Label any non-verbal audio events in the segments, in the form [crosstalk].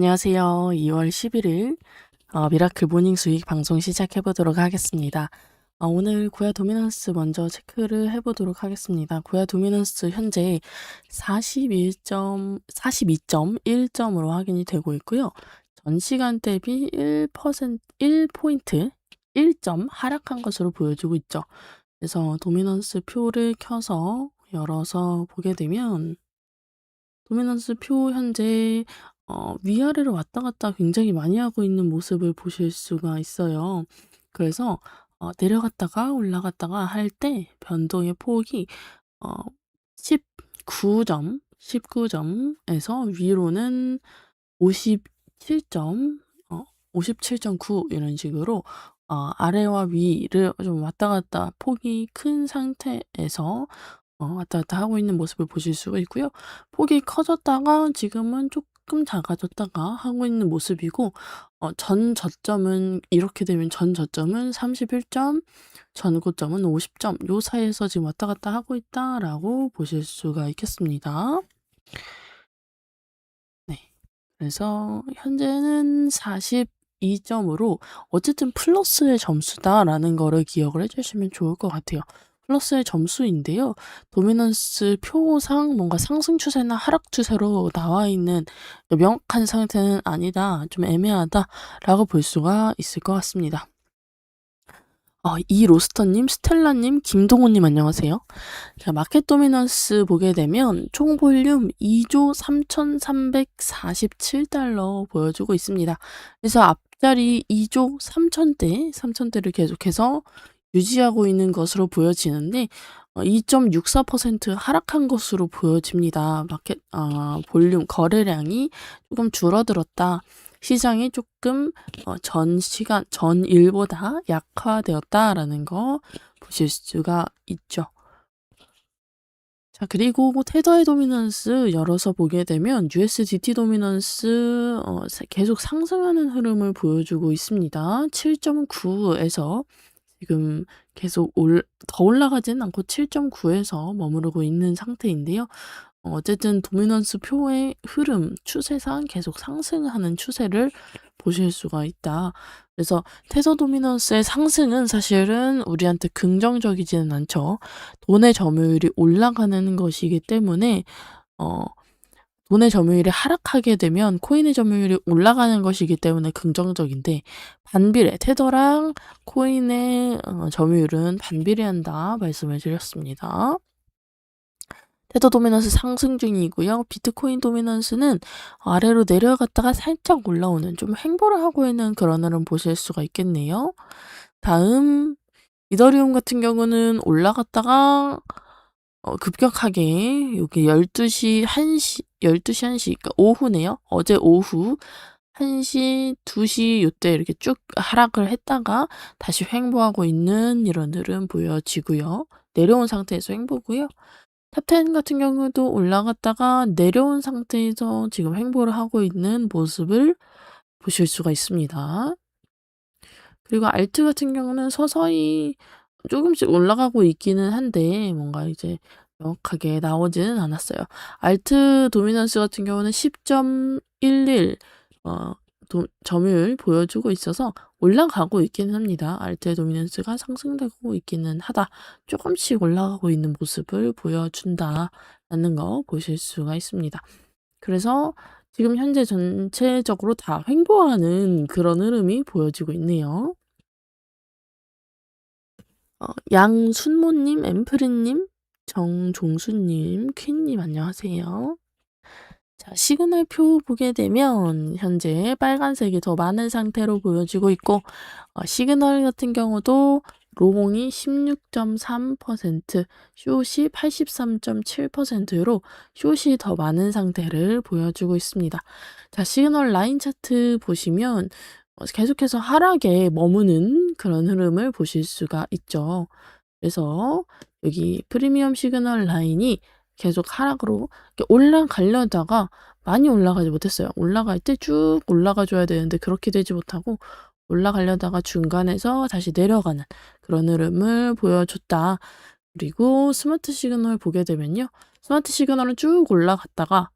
안녕하세요. 2월 11일 어, 미라클 모닝 수익 방송 시작해 보도록 하겠습니다. 어, 오늘 구야 도미넌스 먼저 체크를 해 보도록 하겠습니다. 구야 도미넌스 현재 41점 42.1점으로 확인이 되고 있고요. 전 시간 대비 1% 1포인트 1점 하락한 것으로 보여주고 있죠. 그래서 도미넌스 표를 켜서 열어서 보게 되면 도미넌스 표 현재 어, 위아래로 왔다 갔다 굉장히 많이 하고 있는 모습을 보실 수가 있어요. 그래서 어, 내려갔다가 올라갔다가 할 때 변동의 폭이 어, 19 점, 19 점에서 위로는 57 점, 어, 57.9 이런 식으로 어, 아래와 위를 좀 왔다 갔다 폭이 큰 상태에서 어, 왔다 갔다 하고 있는 모습을 보실 수가 있고요. 폭이 커졌다가 지금은 조 금 작아졌다가 하고 있는 모습이고 어, 전 저점은 이렇게 되면 전 저점은 31점, 전 고점은 50점 요 사이에서 지금 왔다 갔다 하고 있다라고 보실 수가 있겠습니다. 네. 그래서 현재는 42점으로 어쨌든 플러스의 점수다라는 거를 기억을 해주시면 좋을 것 같아요. 플러스의 점수인데요. 도미넌스 표상 뭔가 상승 추세나 하락 추세로 나와 있는 명확한 상태는 아니다. 좀 애매하다라고 볼 수가 있을 것 같습니다. 어, 이 로스터님, 스텔라님, 김동호님 안녕하세요. 자, 마켓 도미넌스 보게 되면 총 볼륨 2조 3,347달러 보여주고 있습니다. 그래서 앞자리 2조 3천대, 3천대를 계속해서 유지하고 있는 것으로 보여지는데 어, 2.64% 하락한 것으로 보여집니다. 마켓 어, 볼륨 거래량이 조금 줄어들었다. 시장이 조금 어, 전 시간 전 일보다 약화되었다라는 거 보실 수가 있죠. 자, 그리고 테더의 도미넌스 열어서 보게 되면 USDT 도미넌스 어, 계속 상승하는 흐름을 보여주고 있습니다. 7.9에서 지금 계속 올, 더 올라가진 않고 7.9에서 머무르고 있는 상태인데요. 어, 어쨌든 도미넌스 표의 흐름, 추세상 계속 상승하는 추세를 보실 수가 있다. 그래서 테서 도미넌스의 상승은 사실은 우리한테 긍정적이지는 않죠. 돈의 점유율이 올라가는 것이기 때문에 어, 돈의 점유율이 하락하게 되면 코인의 점유율이 올라가는 것이기 때문에 긍정적인데 반비례 테더랑 코인의 어, 점유율은 반비례한다 말씀을 드렸습니다. 테더 도미넌스 상승 중이고요. 비트코인 도미넌스는 아래로 내려갔다가 살짝 올라오는 좀 횡보를 하고 있는 그런 흐름 보실 수가 있겠네요. 다음 이더리움 같은 경우는 올라갔다가 어, 급격하게 여기 12시 1시 12시 1시 그러니까 오후네요. 어제 오후 1시 2시 요때 이렇게 쭉 하락을 했다가 다시 횡보하고 있는 이런 흐름 보여지고요. 내려온 상태에서 횡보고요. 탑10 같은 경우도 올라갔다가 내려온 상태에서 지금 횡보를 하고 있는 모습을 보실 수가 있습니다. 그리고 알트 같은 경우는 서서히 조금씩 올라가고 있기는 한데 뭔가 이제 명확하게 나오지는 않았어요. 알트 도미넌스 같은 경우는 10.11 어, 도, 점유율 보여주고 있어서 올라가고 있기는 합니다. 알트의 도미넌스가 상승되고 있기는 하다. 조금씩 올라가고 있는 모습을 보여준다라는 거 보실 수가 있습니다. 그래서 지금 현재 전체적으로 다 횡보하는 그런 흐름이 보여지고 있네요. 어, 양순모님, 엠프리님, 정종수님, 퀸님 안녕하세요. 자, 시그널 표 보게 되면 현재 빨간색이 더 많은 상태로 보여지고 있고 어, 시그널 같은 경우도 로공이 16.3%, 숏이 83.7%로 숏이 더 많은 상태를 보여주고 있습니다. 자, 시그널 라인 차트 보시면 어, 계속해서 하락에 머무는 그런 흐름을 보실 수가 있죠. 그래서 여기 프리미엄 시그널 라인이 계속 하락으로 올라가려다가 많이 올라가지 못했어요. 올라갈 때 쭉 올라가 줘야 되는데 그렇게 되지 못하고 올라가려다가 중간에서 다시 내려가는 그런 흐름을 보여줬다. 그리고 스마트 시그널 보게 되면요. 스마트 시그널은 쭉 올라갔다가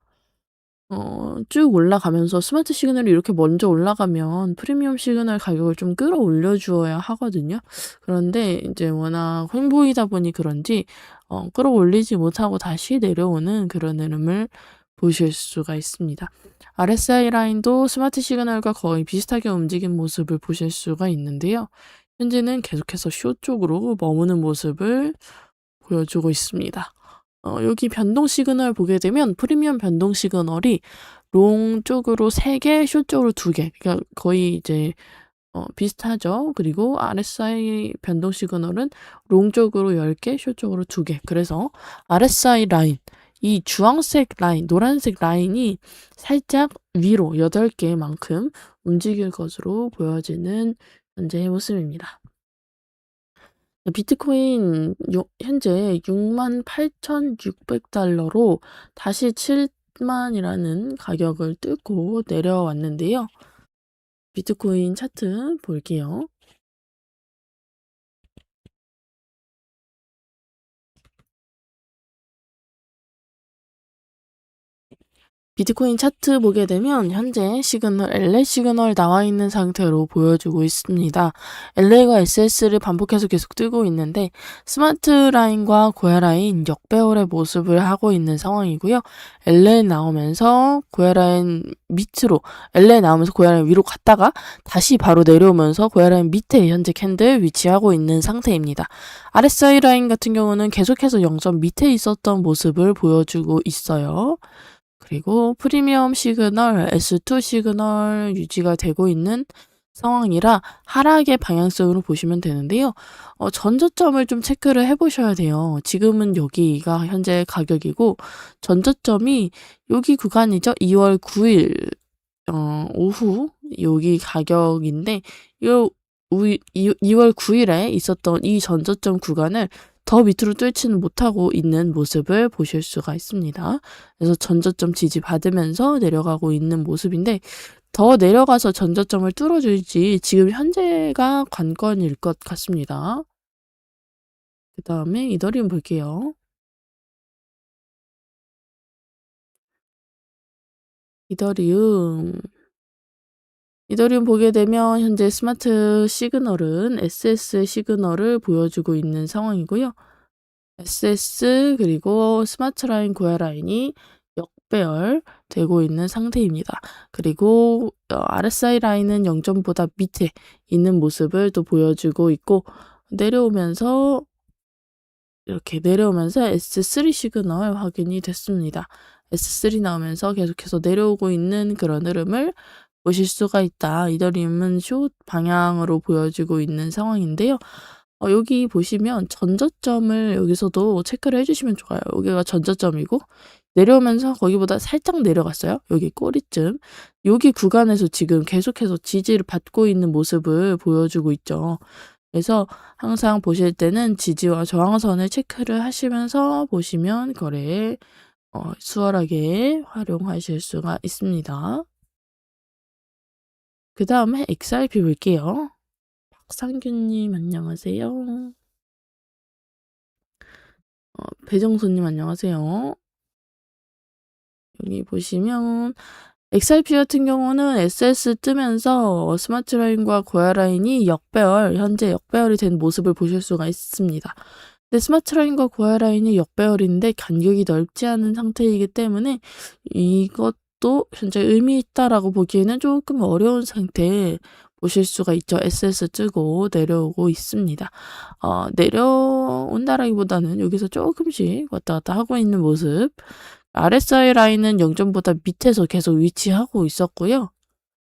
어 쭉 올라가면서 스마트 시그널이 이렇게 먼저 올라가면 프리미엄 시그널 가격을 좀 끌어올려 주어야 하거든요. 그런데 인제 워낙 횡보이다 보니 그런지 어 끌어올리지 못하고 다시 내려오는 그런 흐름을 보실 수가 있습니다. RSI 라인도 스마트 시그널과 거의 비슷하게 움직인 모습을 보실 수가 있는데요. 현재는 계속해서 숏 쪽으로 머무는 모습을 보여주고 있습니다. 어 여기 변동 시그널 보게 되면 프리미엄 변동 시그널이 롱 쪽으로 3개, 숏 쪽으로 2개 그러니까 거의 이제 어 비슷하죠. 그리고 RSI 변동 시그널은 롱 쪽으로 10개, 숏 쪽으로 2개. 그래서 RSI 라인 이 주황색 라인, 노란색 라인이 살짝 위로 8개만큼 움직일 것으로 보여지는 현재의 모습입니다. 비트코인 요 현재 68,600달러로 다시 7만이라는 가격을 뚫고 내려왔는데요. 비트코인 차트 볼게요. 비트코인 차트 보게 되면 현재 시그널, LA 시그널 나와 있는 상태로 보여주고 있습니다. LA가 SS를 반복해서 계속 뜨고 있는데 스마트 라인과 고야 라인 역배열의 모습을 하고 있는 상황이고요. LA 나오면서 고야 라인 밑으로 LA 나오면서 고야 라인 위로 갔다가 다시 바로 내려오면서 고야 라인 밑에 현재 캔들 위치하고 있는 상태입니다. RSI 라인 같은 경우는 계속해서 0점 밑에 있었던 모습을 보여주고 있어요. 그리고 프리미엄 시그널, S2 시그널 유지가 되고 있는 상황이라 하락의 방향성으로 보시면 되는데요. 어, 전저점을 좀 체크를 해보셔야 돼요. 지금은 여기가 현재 가격이고 전저점이 여기 구간이죠. 2월 9일 어, 오후 여기 가격인데 요 2월 9일에 있었던 이 전저점 구간을 더 밑으로 뚫지는 못하고 있는 모습을 보실 수가 있습니다. 그래서 전저점 지지 받으면서 내려가고 있는 모습인데 더 내려가서 전저점을 뚫어줄지 지금 현재가 관건일 것 같습니다. 그 다음에 이더리움 볼게요. 이더리움 이더리움 보게 되면 현재 스마트 시그널은 SS 시그널을 보여주고 있는 상황이고요. SS 그리고 스마트 라인 고야 라인이 역배열 되고 있는 상태입니다. 그리고 어, RSI 라인은 0점보다 밑에 있는 모습을 또 보여주고 있고 내려오면서 이렇게 내려오면서 S3 시그널 확인이 됐습니다. S3 나오면서 계속해서 내려오고 있는 그런 흐름을 보실 수가 있다. 이더리움은 숏 방향으로 보여지고 있는 상황인데요. 어, 여기 보시면 전저점을 여기서도 체크를 해주시면 좋아요. 여기가 전저점이고 내려오면서 거기보다 살짝 내려갔어요. 여기 꼬리쯤. 여기 구간에서 지금 계속해서 지지를 받고 있는 모습을 보여주고 있죠. 그래서 항상 보실 때는 지지와 저항선을 체크를 하시면서 보시면 거래에 어, 수월하게 활용하실 수가 있습니다. 그 다음에 XRP 볼게요. 박상균님 안녕하세요. 어, 배정수님 안녕하세요. 여기 보시면 XRP 같은 경우는 SS 뜨면서 스마트 라인과 고야 라인이 역배열, 현재 역배열이 된 모습을 보실 수가 있습니다. 근데 스마트 라인과 고야 라인이 역배열인데 간격이 넓지 않은 상태이기 때문에 이것 또 현재 의미 있다라고 보기에는 조금 어려운 상태에 보실 수가 있죠. SS 뜨고 내려오고 있습니다. 어, 내려온다라기보다는 여기서 조금씩 왔다 갔다 하고 있는 모습. RSI 라인은 0점보다 밑에서 계속 위치하고 있었고요.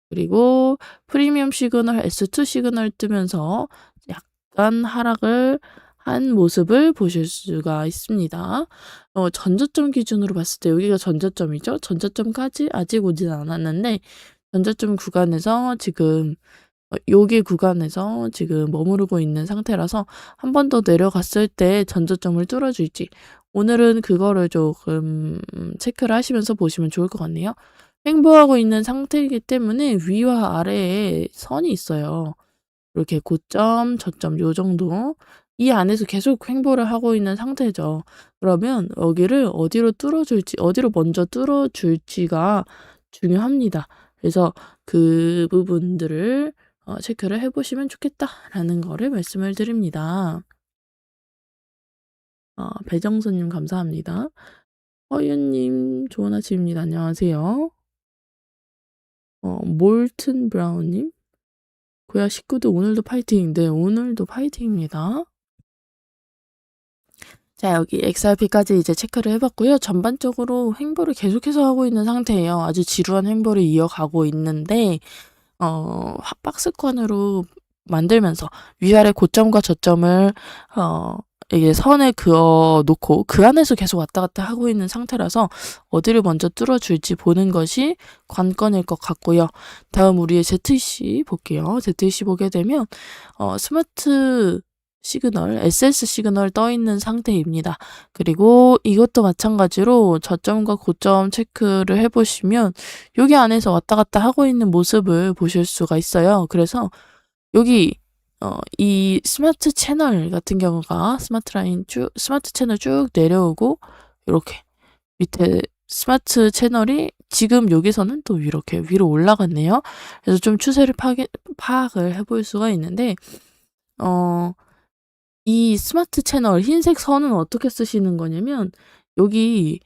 그리고 프리미엄 시그널, S2 시그널 뜨면서 약간 하락을 한 모습을 보실 수가 있습니다. 어, 전저점 기준으로 봤을 때 여기가 전저점이죠. 전저점까지 아직 오진 않았는데 전저점 구간에서 지금 어, 여기 구간에서 지금 머무르고 있는 상태라서 한 번 더 내려갔을 때 전저점을 뚫어줄지 오늘은 그거를 조금 체크를 하시면서 보시면 좋을 것 같네요. 횡보하고 있는 상태이기 때문에 위와 아래에 선이 있어요. 이렇게 고점, 저점 요 정도 이 안에서 계속 횡보를 하고 있는 상태죠. 그러면 여기를 어디로 뚫어줄지, 어디로 먼저 뚫어줄지가 중요합니다. 그래서 그 부분들을 어, 체크를 해보시면 좋겠다라는 거를 말씀을 드립니다. 어, 배정선님 감사합니다. 허윤님 좋은 아침입니다. 안녕하세요. 어, 몰튼 브라운님 고야 식구들 오늘도 파이팅. 네, 오늘도 파이팅입니다. 자, 여기 XRP까지 이제 체크를 해봤고요. 전반적으로 횡보를 계속해서 하고 있는 상태예요. 아주 지루한 횡보를 이어가고 있는데, 어, 박스권으로 만들면서 위아래 고점과 저점을, 어, 이게 선에 그어 놓고 그 안에서 계속 왔다 갔다 하고 있는 상태라서 어디를 먼저 뚫어줄지 보는 것이 관건일 것 같고요. 다음 우리의 ZC 볼게요. ZC 보게 되면 어, 스마트 시그널, SS 시그널 떠 있는 상태입니다. 그리고 이것도 마찬가지로 저점과 고점 체크를 해보시면 여기 안에서 왔다 갔다 하고 있는 모습을 보실 수가 있어요. 그래서 여기 어, 이 스마트 채널 같은 경우가 스마트 라인 쭉, 스마트 채널 쭉 내려오고, 이렇게 밑에 스마트 채널이 지금 여기서는 또 이렇게 위로 올라갔네요. 그래서 좀 추세를 파악해, 파악을 해볼 수가 있는데, 어, 이 스마트 채널 흰색 선은 어떻게 쓰시는 거냐면, 여기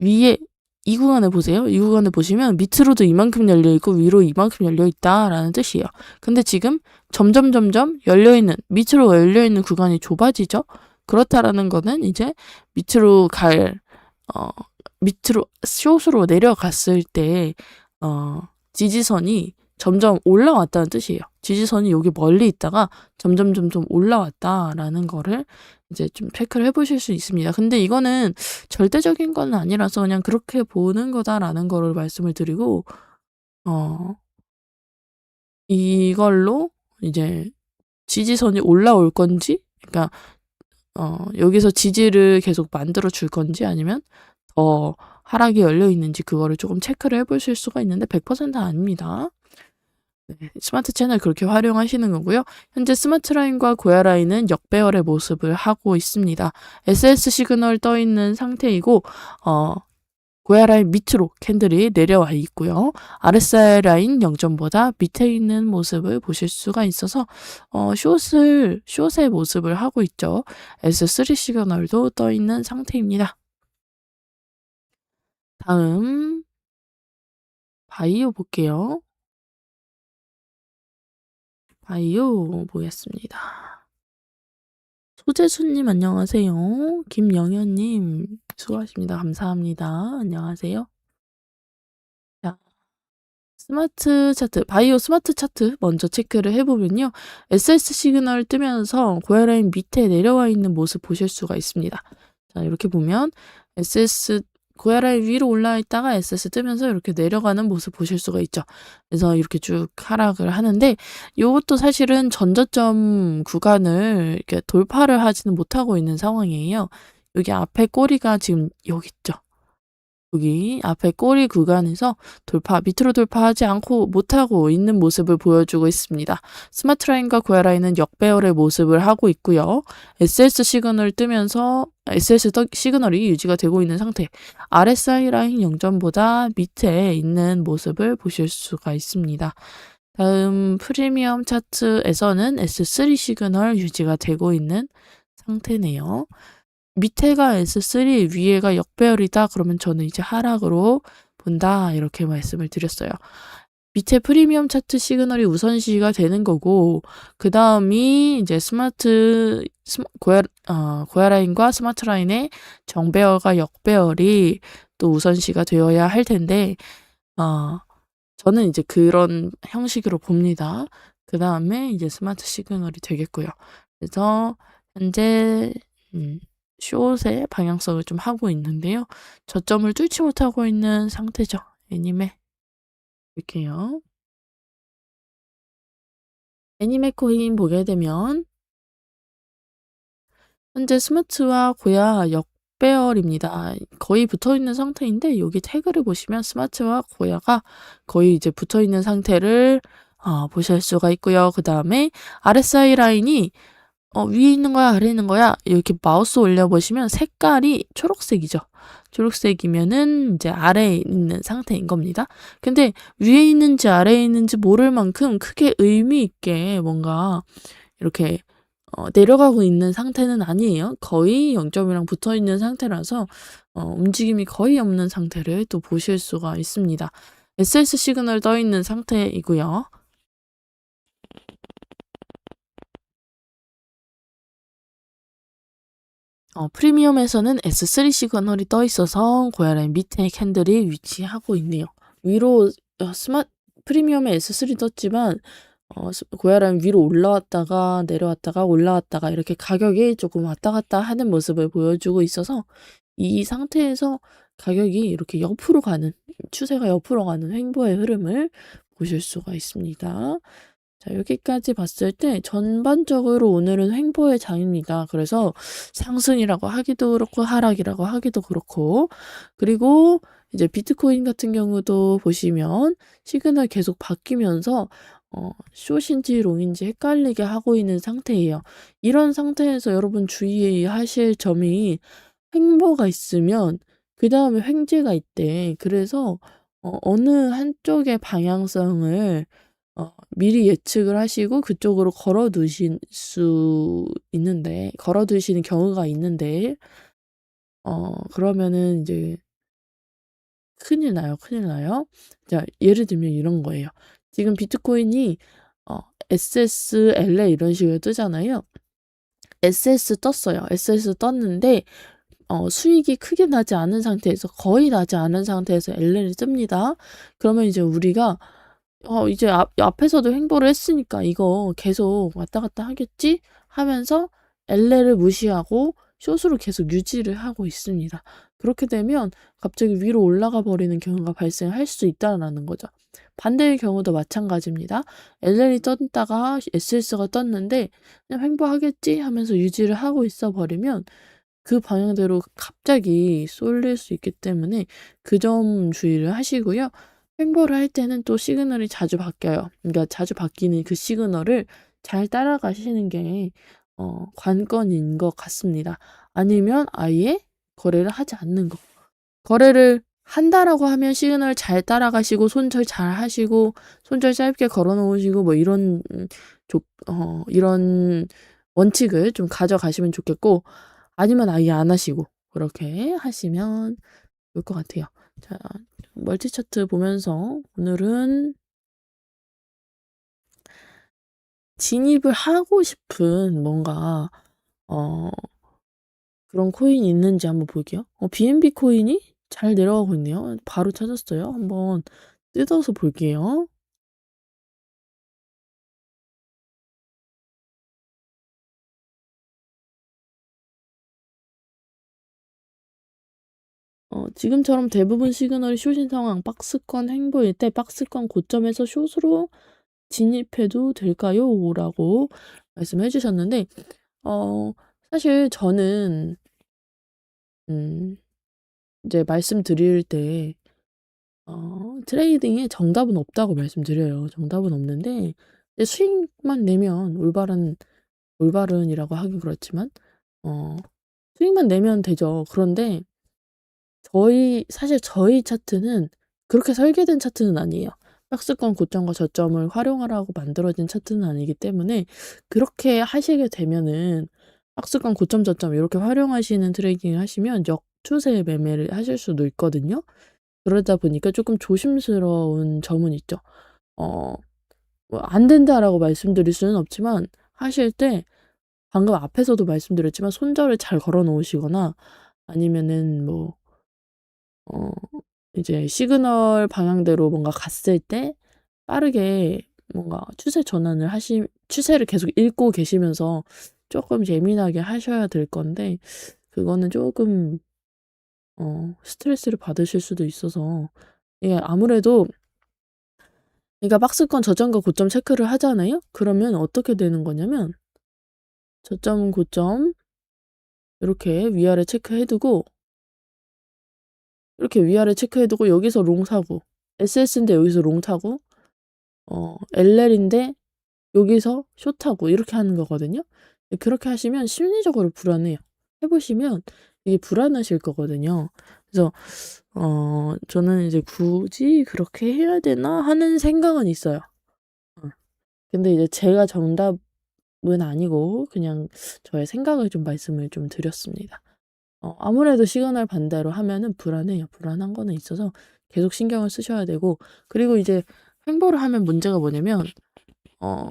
위에 이 구간을 보세요. 이 구간을 보시면 밑으로도 이만큼 열려 있고 위로 이만큼 열려 있다라는 뜻이에요. 근데 지금 점점 점점 열려 있는 밑으로 열려 있는 구간이 좁아지죠. 그렇다라는 거는 이제 밑으로 갈 어, 밑으로 숏으로 내려갔을 때 어, 지지선이 점점 올라왔다는 뜻이에요. 지지선이 여기 멀리 있다가 점점 점점 올라왔다라는 거를 이제 좀 체크를 해보실 수 있습니다. 근데 이거는 절대적인 건 아니라서 그냥 그렇게 보는 거다라는 거를 말씀을 드리고 어 이걸로 이제 지지선이 올라올 건지 그러니까 어 여기서 지지를 계속 만들어 줄 건지 아니면 더 하락이 열려 있는지 그거를 조금 체크를 해보실 수가 있는데 100%는 아닙니다. 네, 스마트 채널 그렇게 활용하시는 거고요. 현재 스마트 라인과 고야 라인은 역배열의 모습을 하고 있습니다. SS 시그널 떠 있는 상태이고 어, 고야 라인 밑으로 캔들이 내려와 있고요. RSI 라인 0점보다 밑에 있는 모습을 보실 수가 있어서 어, 숏을 숏의 모습을 하고 있죠. S3 시그널도 떠 있는 상태입니다. 다음 바이오 볼게요. 바이오 보겠습니다. 소재수님 안녕하세요. 김영현님 수고하십니다. 감사합니다. 안녕하세요. 자, 스마트 차트, 바이오 스마트 차트 먼저 체크를 해보면요. SS 시그널 뜨면서 고야라인 밑에 내려와 있는 모습 보실 수가 있습니다. 자, 이렇게 보면 SS 고야라인 위로 올라 있다가 SS 뜨면서 이렇게 내려가는 모습 보실 수가 있죠. 그래서 이렇게 쭉 하락을 하는데 이것도 사실은 전저점 구간을 이렇게 돌파를 하지는 못하고 있는 상황이에요. 여기 앞에 꼬리가 지금 여기 있죠. 여기 앞에 꼬리 구간에서 돌파, 밑으로 돌파하지 않고 못하고 있는 모습을 보여주고 있습니다. 스마트 라인과 고야 라인은 역배열의 모습을 하고 있고요. SS 시그널 뜨면서 SS 시그널이 유지가 되고 있는 상태. RSI 라인 0점보다 밑에 있는 모습을 보실 수가 있습니다. 다음 프리미엄 차트에서는 S3 시그널 유지가 되고 있는 상태네요. 밑에가 S3, 위에가 역배열이다. 그러면 저는 이제 하락으로 본다. 이렇게 말씀을 드렸어요. 밑에 프리미엄 차트 시그널이 우선시가 되는 거고, 그 다음이 이제 스마트, 스마, 고야, 어, 고야라인과 스마트 라인의 정배열과 역배열이 또 우선시가 되어야 할 텐데, 어, 저는 이제 그런 형식으로 봅니다. 그 다음에 이제 스마트 시그널이 되겠고요. 그래서 현재, 음, 숏의 방향성을 좀 하고 있는데요. 저점을 뚫지 못하고 있는 상태죠. 애니메. 이렇게요. 애니메 코인 보게 되면 현재 스마트와 고야 역배열입니다. 거의 붙어 있는 상태인데 여기 태그를 보시면 스마트와 고야가 거의 이제 붙어 있는 상태를 어, 보실 수가 있고요. 그 다음에 RSI 라인이 어, 위에 있는 거야, 아래에 있는 거야? 이렇게 마우스 올려보시면 색깔이 초록색이죠. 초록색이면은 이제 아래에 있는 상태인 겁니다. 근데 위에 있는지 아래에 있는지 모를 만큼 크게 의미 있게 뭔가 이렇게 어, 내려가고 있는 상태는 아니에요. 거의 0점이랑 붙어 있는 상태라서 어, 움직임이 거의 없는 상태를 또 보실 수가 있습니다. SS 시그널 떠 있는 상태이고요. 어, 프리미엄에서는 S3 시그널이 떠 있어서 고야라인 밑에 캔들이 위치하고 있네요. 위로 어, 스마 프리미엄에 S3 떴지만 어, 고야라인 위로 올라왔다가 내려왔다가 올라왔다가 이렇게 가격이 조금 왔다 갔다 하는 모습을 보여주고 있어서 이 상태에서 가격이 이렇게 옆으로 가는 추세가 옆으로 가는 횡보의 흐름을 보실 수가 있습니다. 자, 여기까지 봤을 때 전반적으로 오늘은 횡보의 장입니다. 그래서 상승이라고 하기도 그렇고 하락이라고 하기도 그렇고 그리고 이제 비트코인 같은 경우도 보시면 시그널 계속 바뀌면서 어, 숏인지 롱인지 헷갈리게 하고 있는 상태예요. 이런 상태에서 여러분 주의하실 점이 횡보가 있으면 그 다음에 횡재가 있대. 그래서 어, 어느 한쪽의 방향성을 어, 미리 예측을 하시고 그쪽으로 걸어 두실 수 있는데, 걸어 두시는 경우가 있는데, 어, 그러면은 이제 큰일 나요. 큰일 나요. 자, 예를 들면 이런 거예요. 지금 비트코인이 어, SS, LA 이런 식으로 뜨잖아요. SS 떴어요. SS 떴는데 어, 수익이 크게 나지 않은 상태에서 거의 나지 않은 상태에서 LL이 뜹니다. 그러면 이제 우리가 어, 이제 앞, 앞에서도 횡보를 했으니까 이거 계속 왔다 갔다 하겠지? 하면서 LL을 무시하고 숏으로 계속 유지를 하고 있습니다. 그렇게 되면 갑자기 위로 올라가 버리는 경우가 발생할 수 있다라는 거죠. 반대의 경우도 마찬가지입니다. LL이 떴다가 SS가 떴는데 그냥 횡보하겠지 하면서 유지를 하고 있어 버리면 그 방향대로 갑자기 쏠릴 수 있기 때문에 그 점 주의를 하시고요. 횡보를 할 때는 또 시그널이 자주 바뀌어요. 그러니까 자주 바뀌는 그 시그널을 잘 따라가시는 게 어, 관건인 것 같습니다. 아니면 아예 거래를 하지 않는 거. 거래를 한다라고 하면 시그널 잘 따라가시고 손절 잘 하시고 손절 짧게 걸어 놓으시고 뭐 이런 조, 어, 이런 원칙을 좀 가져가시면 좋겠고 아니면 아예 안 하시고 그렇게 하시면 좋을 것 같아요. 자, 멀티 차트 보면서 오늘은 진입을 하고 싶은 뭔가 어 그런 코인이 있는지 한번 볼게요. 어, BNB 코인이 잘 내려가고 있네요. 바로 찾았어요. 한번 뜯어서 볼게요. 어, 지금처럼 대부분 시그널이 숏인 상황, 박스권 행보일 때 박스권 고점에서 숏으로 진입해도 될까요? 라고 말씀해 주셨는데, 어, 사실 저는, 음, 이제 말씀드릴 때, 어, 트레이딩에 정답은 없다고 말씀드려요. 정답은 없는데, 수익만 내면 올바른, 올바른이라고 하긴 그렇지만, 어, 수익만 내면 되죠. 그런데, 저희 사실 저희 차트는 그렇게 설계된 차트는 아니에요. 박스권 고점과 저점을 활용하라고 만들어진 차트는 아니기 때문에 그렇게 하시게 되면은 박스권 고점 저점 이렇게 활용하시는 트레이딩을 하시면 역추세 매매를 하실 수도 있거든요. 그러다 보니까 조금 조심스러운 점은 있죠. 어, 뭐 안 된다라고 말씀드릴 수는 없지만 하실 때 방금 앞에서도 말씀드렸지만 손절을 잘 걸어 놓으시거나 아니면은 뭐 어 이제 시그널 방향대로 뭔가 갔을 때 빠르게 뭔가 추세 전환을 하시 추세를 계속 읽고 계시면서 조금 예민하게 하셔야 될 건데 그거는 조금 어 스트레스를 받으실 수도 있어서 이게 아무래도 그러니까 박스권 저점과 고점 체크를 하잖아요. 그러면 어떻게 되는 거냐면 저점, 고점 이렇게 위아래 체크해 두고 이렇게 위아래 체크해두고 여기서 롱 사고 SS인데 여기서 롱 타고 어 LL인데 여기서 숏 타고 이렇게 하는 거거든요. 그렇게 하시면 심리적으로 불안해요. 해 보시면 이게 불안하실 거거든요. 그래서 어 저는 이제 '굳이 그렇게 해야 되나?' 하는 생각은 있어요. 어. 근데 이제 제가 정답은 아니고 그냥 저의 생각을 좀 말씀을 좀 드렸습니다. 어 아무래도 시그널 반대로 하면은 불안해요. 불안한 거는 있어서 계속 신경을 쓰셔야 되고 그리고 이제 횡보를 하면 문제가 뭐냐면 어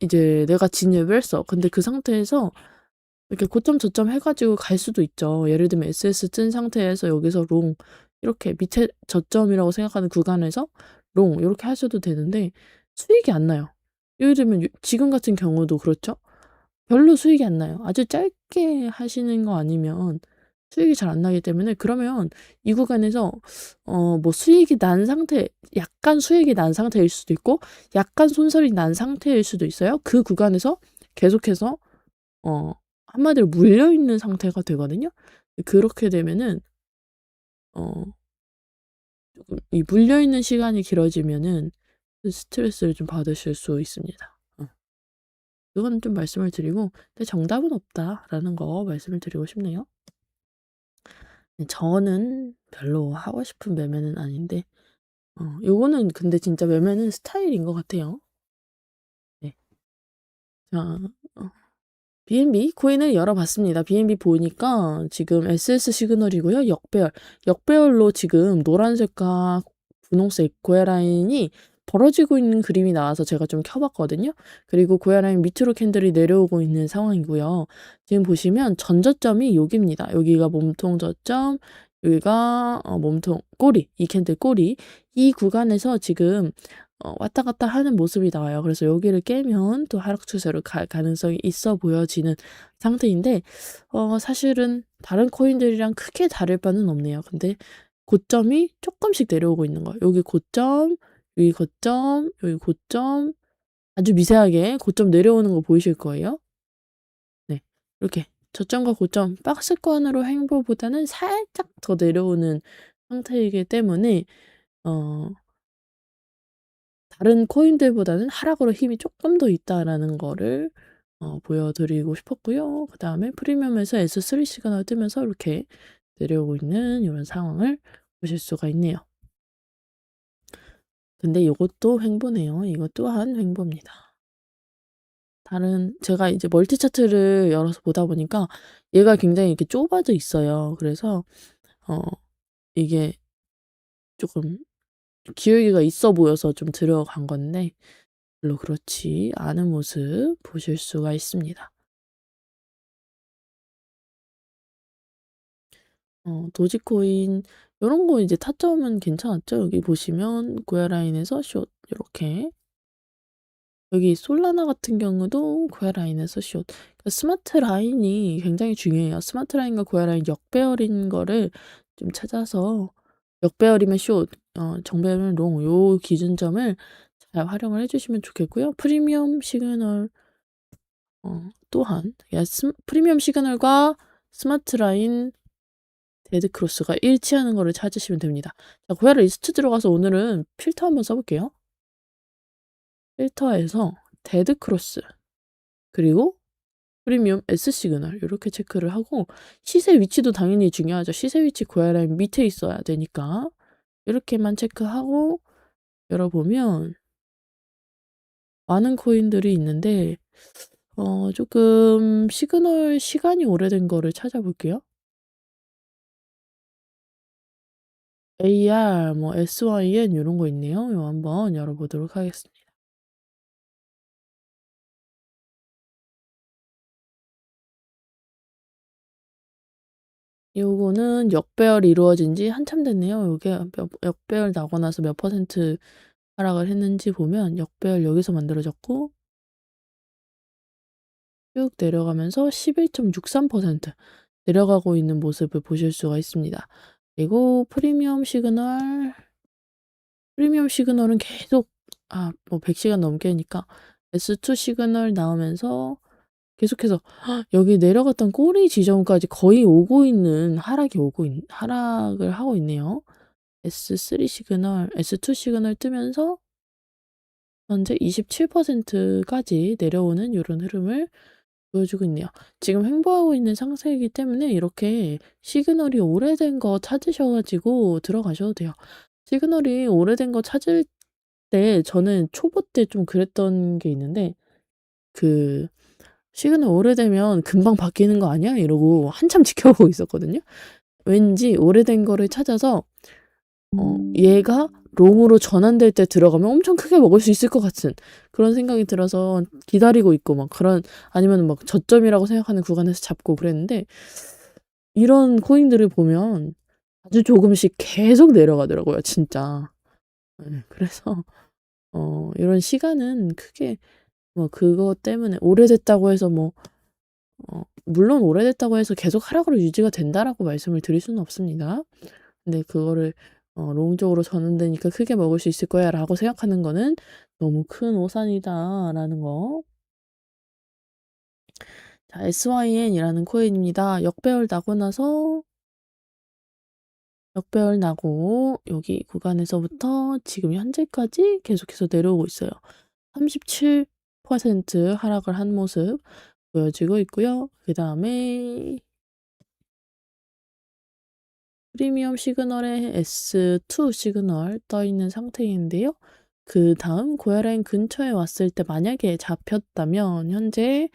이제 내가 진입을 했어. 근데 그 상태에서 이렇게 고점 저점 해 가지고 갈 수도 있죠. 예를 들면 SS 뜬 상태에서 여기서 롱 이렇게 밑에 저점이라고 생각하는 구간에서 롱 요렇게 하셔도 되는데 수익이 안 나요. 예를 들면 요 지금 같은 경우도 그렇죠. 별로 수익이 안 나요. 아주 짧 게 하시는 거 아니면 수익이 잘 안 나기 때문에 그러면 이 구간에서 어 뭐 수익이 난 상태 약간 수익이 난 상태일 수도 있고 약간 손실이 난 상태일 수도 있어요. 그 구간에서 계속해서 어 한마디로 물려 있는 상태가 되거든요. 그렇게 되면은 어 이 물려 있는 시간이 길어지면은 그 스트레스를 좀 받으실 수 있습니다. 어. 그거는 좀 말씀을 드리고 근데 "정답은 없다."라는 거 말씀을 드리고 싶네요. 네 저는 별로 하고 싶은 매매는 아닌데 어 요거는 근데 진짜 매매는 스타일인 것 같아요. 네. 자 어 BNB 코인을 열어 봤습니다. BNB 보니까 지금 SS 시그널이고요. 역배열. 역배열로 지금 노란색과 분홍색 고야 라인이 벌어지고 있는 그림이 나와서 제가 좀 켜 봤거든요. 그리고 라인 밑으로 캔들이 내려오고 있는 상황이고요. 지금 보시면 전저점이 여기입니다. 여기가 몸통 저점 여기가 어 몸통 꼬리 이 캔들 꼬리 이 구간에서 지금 어 왔다 갔다 하는 모습이 나와요. 그래서 여기를 깨면 또 하락 추세로 갈 가능성이 있어 보여지는 상태인데 어 사실은 다른 코인들이랑 크게 다를 바는 없네요. 근데 고점이 쪼끔씩 내려오고 있는 거예요. 여기 고점, 여기 고점, 여기 고점 아주 미세하게 고점 내려오는 거 보이실 거예요. 네. 이렇게 저점과 고점 박스권으로 횡보보다는 살짝 더 내려오는 상태이기 때문에 어 다른 코인들보다는 하락으로 힘이 쪼끔 더 있다라는 거를 어 보여드리고 싶었고요. 그 다음에 프리미엄에서 S3 시그널 뜨면서 이렇게 내려오고 있는 요런 상황을 보실 수가 있네요. 근데 요것도 횡보네요. 이것 또한 횡보입니다. 다른 제가 이제 멀티 차트를 열어서 보다 보니까 얘가 굉장히 이렇게 좁아져 있어요. 그래서 어 이게 쪼금 기울기가 있어 보여서 좀 들어간 건데 별로 그렇지 않은 모습 보실 수가 있습니다. 어 도지코인 요런 거 이제 타점은 괜찮았죠. 여기 보시면 고야 라인에서 숏 요렇게 여기 솔라나 같은 경우도 고야 라인에서 숏. 그러니까 스마트 라인이 굉장히 중요해요. 스마트 라인과 고야 라인 역배열인 거를 좀 찾아서 역배열이면 숏, 어 정배열이면 롱 요 기준점을 잘 활용을 해 주시면 좋겠고요. 프리미엄 시그널 어 또한 프리미엄 시그널과 스마트 라인 데드 크로스가 일치하는 거를 찾으시면 됩니다. 자 고야 리스트 들어가서 오늘은 필터 한번 써 볼게요. 필터에서 데드 크로스 그리고 프리미엄 S 시그널 요렇게 체크를 하고 시세 위치도 당연히 중요하죠. 시세 위치 고야 라인 밑에 있어야 되니까 요렇게만 체크하고 열어보면 많은 코인들이 있는데 어 쪼끔 시그널 시간이 오래된 거를 찾아볼게요. AR 뭐 SYN 요런 거 있네요. 요 한번 열어보도록 하겠습니다. 요거는 역배열이 이루어진 지 한참 됐네요. 몇 역배열 나고 나서 몇 퍼센트 하락을 했는지 보면 역배열 여기서 만들어졌고 쭉 내려가면서 11.63% 내려가고 있는 모습을 보실 수가 있습니다. 그리고 프리미엄 시그널 프리미엄 시그널은 계속 아 뭐 100 시간 넘게 하니까 S2 시그널 나오면서 계속해서 [gasps] 여기 내려갔던 꼬리 지점까지 거의 오고 있는 하락이 오고 있 하락을 하고 있네요. S3 시그널, S2 시그널 뜨면서 현재 27% 까지 내려오는 요런 흐름을 보여주고 있네요. 지금 횡보하고 있는 상태이기 때문에 이렇게 시그널이 오래된 거 찾으셔 가지고 들어가셔도 돼요. 시그널이 오래된 거 찾을 때 저는 초보 때 좀 그랬던 게 있는데 그 "시그널 오래되면 금방 바뀌는 거 아니야?" 이러고 한참 [laughs] 지켜보고 있었거든요. 왠지 오래된 거를 찾아서 어 얘가 롱으로 전환될 때 들어가면 엄청 크게 먹을 수 있을 것 같은 그런 생각이 들어서 기다리고 있고 막 그런 아니면은 막 저점이라고 생각하는 구간에서 잡고 그랬는데 이런 코인들을 보면 아주 조금씩 계속 내려가더라고요 진짜. 예 그래서 어 이런 시간은 크게 뭐 그것 때문에 오래됐다고 해서 뭐 어 물론 오래됐다고 해서 계속 하락으로 유지가 된다라고 말씀을 드릴 수는 없습니다. 근데 그거를 어 '롱쪽으로 전환되니까 크게 먹을 수 있을 거야.'라고 생각하는 거는 '너무 큰 오산이다.'라는 거. 자 SYN이라는 코인입니다. 역배열 나고 나서 역배열 나고 여기 구간에서부터 지금 현재까지 계속해서 내려오고 있어요. 37% 하락을 한 모습 보여지고 있고요. 그 다음에 프리미엄 시그널에 S2 시그널 떠 있는 상태인데요. 그 다음 고야라인 근처에 왔을 때 만약에 잡혔다면 현재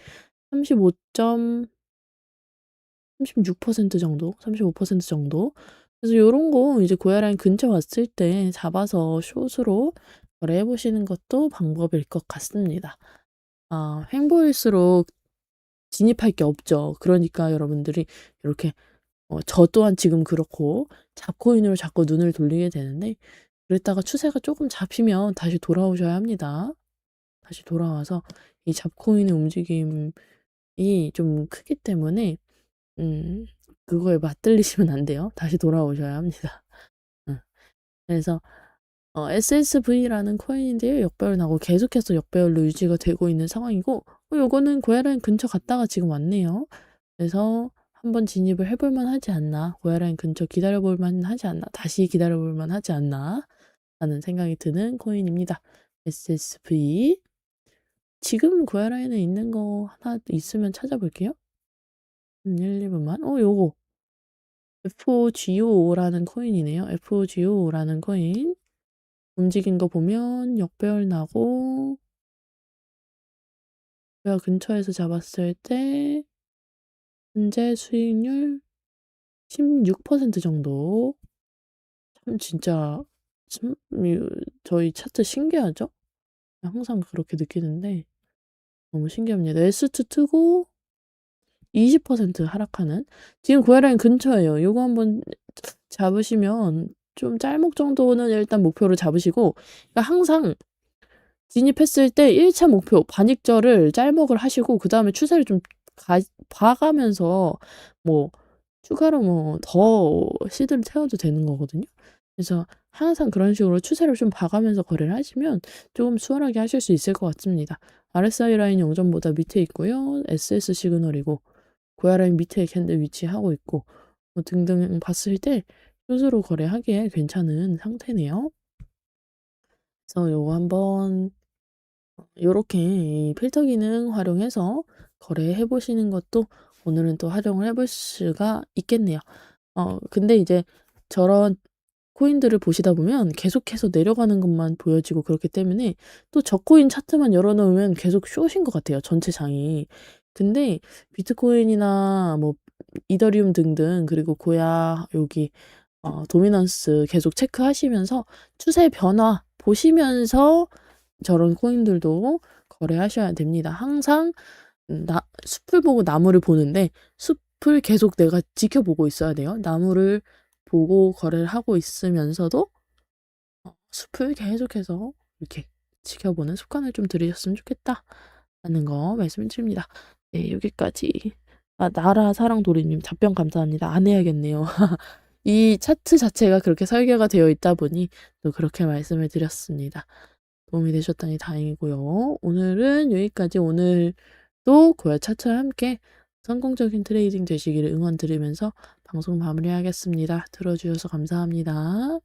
35점36% 정도, 35% 정도. 그래서 요런 거 이제 고야라인 근처 왔을 때 잡아서 숏으로 거래해 보시는 것도 방법일 것 같습니다. 아 횡보일수록 진입할 게 없죠. 그러니까 여러분들이 이렇게 어 저 또한 지금 그렇고 잡코인으로 자꾸 눈을 돌리게 되는데 그랬다가 추세가 쪼금 잡히면 다시 돌아오셔야 합니다. 다시 돌아와서 이 잡코인의 움직임이 좀 크기 때문에 음 그거에 맞들리시면 안 돼요. 다시 돌아오셔야 합니다. [laughs] 어. 그래서 어 SSV라는 코인인데요. 역배열 나고 계속해서 역배열로 유지가 되고 있는 상황이고 어 요거는 고야라인 근처 갔다가 지금 왔네요. 그래서 ' 한번 진입을 해볼 만 하지 않나. 고야라인 근처 기다려 볼 만 하지 않나. 다시 기다려 볼 만 하지 않나.'라는 생각이 드는 코인입니다. SSV. 지금 고야라인에 있는 거 하나 있으면 찾아볼게요. 음1-2 분만. 어 요거. FOGO라는 코인이네요. FOGO라는 코인. 움직인 거 보면 역배열 나고 고야 근처에서 잡았을 때 현재 수익률 16% 정도. 참 진짜 참이 저희 차트 신기하죠? 항상 그렇게 느끼는데 너무 신기합니다. S2 트고 20% 하락하는 지금 고야라인 근처예요. 요거 한번 잡으시면 좀 짤목 정도는 일단 목표로 잡으시고 그러니까 항상 진입했을 때 1차 목표 반익절을 짤목을 하시고 그 다음에 추세를 좀 가 봐가면서 뭐 추가로 뭐 더 시드를 채워도 되는 거거든요. 그래서 항상 그런 식으로 추세를 좀 봐가면서 거래를 하시면 조금 수월하게 하실 수 있을 것 같습니다. RSI 라인이 0점보다 밑에 있고요. SS 시그널이고 고야 라인 밑에 캔들 위치하고 있고 뭐 등등 봤을 때 숏으로 거래하기에 괜찮은 상태네요. 그래서 요거 한번 어 요렇게 이 필터 기능 활용해서 거래해 보시는 것도 오늘은 또 활용을 해볼 수가 있겠네요. 어 근데 이제 저런 코인들을 보시다 보면 계속해서 내려가는 것만 보여지고 그렇기 때문에 또 저 코인 차트만 열어 놓으면 계속 숏인 것 같아요, 전체 장이. 근데 비트코인이나 뭐 이더리움 등등 그리고 고야 여기 어 도미넌스 계속 체크하시면서 추세 변화 보시면서 저런 코인들도 거래하셔야 됩니다. 항상 음 나 숲을 보고 나무를 보는데 숲을 계속 내가 지켜보고 있어야 돼요. 나무를 보고 거래를 하고 있으면서도 어 숲을 계속해서 이렇게 지켜보는 습관을 좀 들이셨으면 좋겠다 라는 거 말씀을 드립니다. 네 여기까지 아 나라 사랑도리님 답변 감사합니다. 안 해야겠네요. [laughs] 이 차트 자체가 그렇게 설계가 되어 있다 보니 또 그렇게 말씀을 드렸습니다. 도움이 되셨다니 다행이고요. 오늘은 여기까지 오늘 도 고야 차트와 함께 성공적인 트레이딩 되시기를 응원 드리면서 방송 마무리하겠습니다. 들어 주셔서 감사합니다.